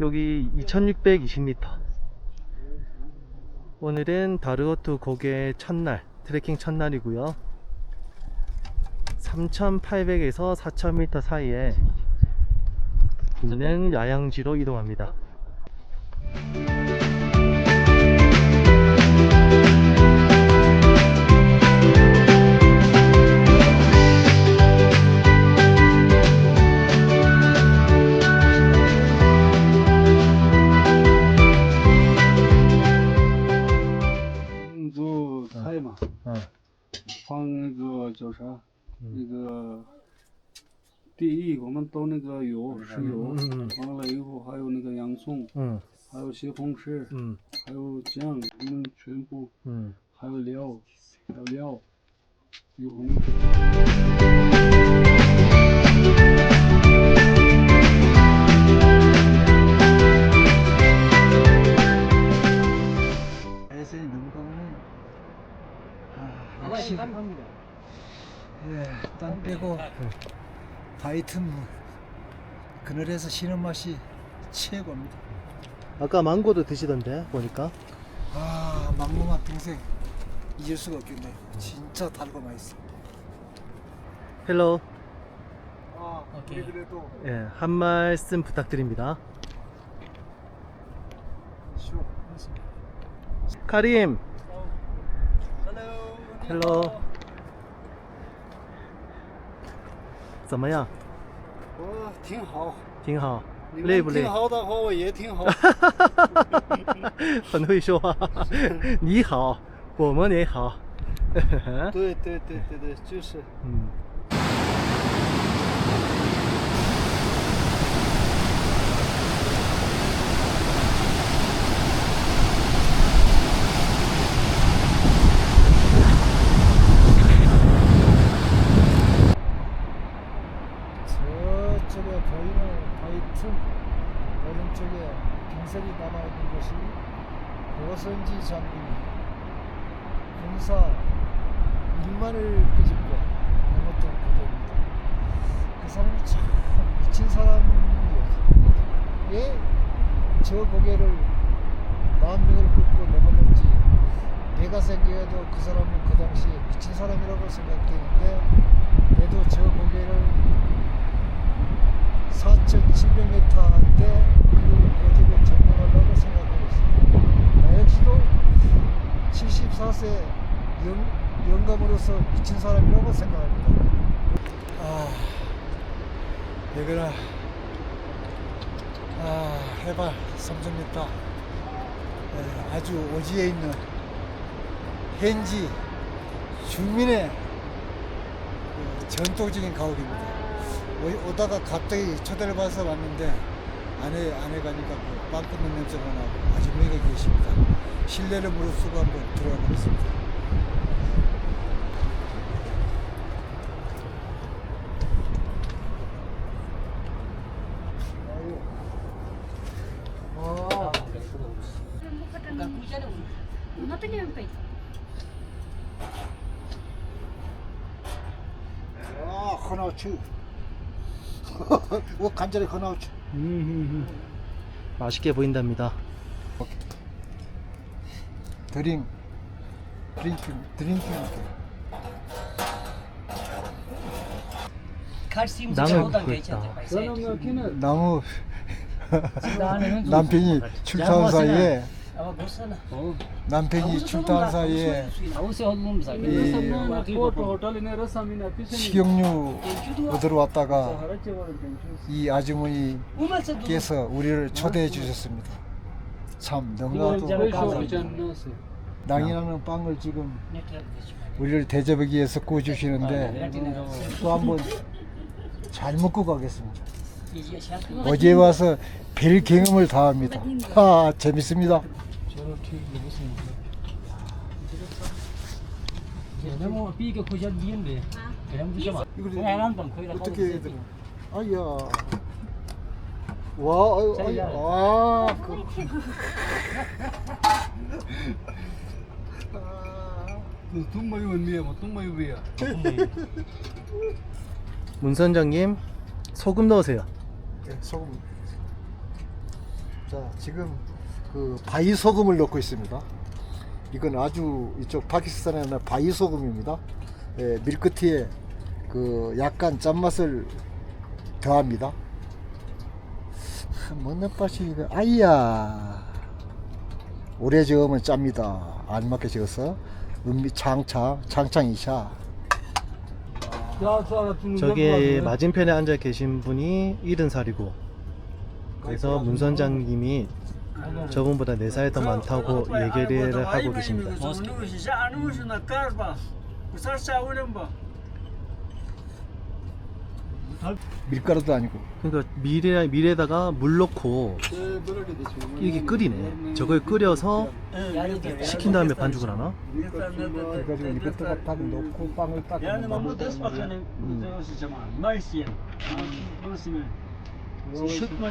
여기 2620m. 오늘은 다르호투 고개 첫날, 트레킹 첫날이고요. 3800에서 4000m 사이에 있는 야영지로 이동합니다. 放那个叫啥？那嗯个第一，我们都那个油，是油，嗯完了以后还有那个洋葱，嗯还有西红柿，嗯还有酱，我们全部嗯。还有料，还有料，有红 땀 빼고 바이트 뭐 그늘에서 쉬는 맛이 최고입니다. 아까 망고도 드시던데 보니까. 아, 망고 맛 평생 잊을 수가 없겠네. 진짜 달고 맛있어. 헬로. 아, 우리 그래도 예, 한 말씀 부탁드립니다. 쉬워. 카림. Hello. 怎么样？哦，挺好。挺好。累不累挺？好的话，我也挺好。很会说话。你好，我们也好。对对对对对，就是。嗯。 저쪽에 보이는 바이트 오른쪽에 빙설이 남아 있는 곳이 고선지 장군이 군사 1만을 끄집고 넘었던 고개입니다. 그 사람이 참 미친 사람이었어요. 왜 저 고개를 만 명을 끄고 넘었는지 내가 생각해도 그 사람은 그 당시에 미친 사람이라고 생각했는데 그래도 저 고개를 4,700m인데 그 고집을 전망하려고 생각하고 있습니다. 나 역시도 74세 영, 영감으로서 미친 사람이라고 생각합니다. 아, 여기는 아, 해발 3,000m 에, 아주 오지에 있는 현지 주민의 그 전통적인 가옥입니다. 오- 오다가 갑자기 초대를 받아서 왔는데 안에 안에 가니까 그빵 끓는 냄새가 나고 아주머니가 계십니다. 실내를 무릅쓰고 한번 들어가 보겠습니다. 아, 아, 허나우 치. 오, 간절히 허나우치. 맛있게 보인답니다. 드링, 드링킹, 드링킹. Koydu. geçen 저는 여기는 나무 남편이 출타한 사이에 Boşsana. 남편이 출타한 사이에. 이 피세니. 식용유 얻으러 왔다가 이 아주머니께서 우리를 초대해 주셨습니다. 참 너무나도 주. 낭이라는 빵을 지금 우리를 대접하기 위해서 구워주시는데 또 한번 잘 먹고 가겠습니다. 어제 와서 별 경험을 다 합니다. 아 재밌습니다. Deh. Kadang bisa mak. 이거 Pengalaman bang, kau dah 어떻게 해야 되나? 아야. 와, 아유, 아유, 아, 그. 뚱마이 원미야 뭐 뚱마이 왜야 문 선장님 소금 넣으세요. 네, 소금. 자, 지금 그 바위 소금을 넣고 있습니다. 이건 아주 이쪽 파키스탄에 있는 바위 소금입니다. 예, 밀크티에 그 약간 짠맛을 더합니다. 아, 먹는 맛이 이거 아이야. 오래 저으면 짭니다. 알맞게 저어서 은미 창창 창창이샤. 저기 맞은편에 앉아 계신 분이 70살이고 그래서 문 선장님이 저분보다 4살 더 많다고 얘기를 하고 계십니다. 밀가루도 아니고 그러니까 밀에 밀에다가 물 넣고 이게 끓이네. 저걸 끓여서 식힌 다음에 반죽을 하나? 그래가지고 넣고 빵을 딱드 Işıtma.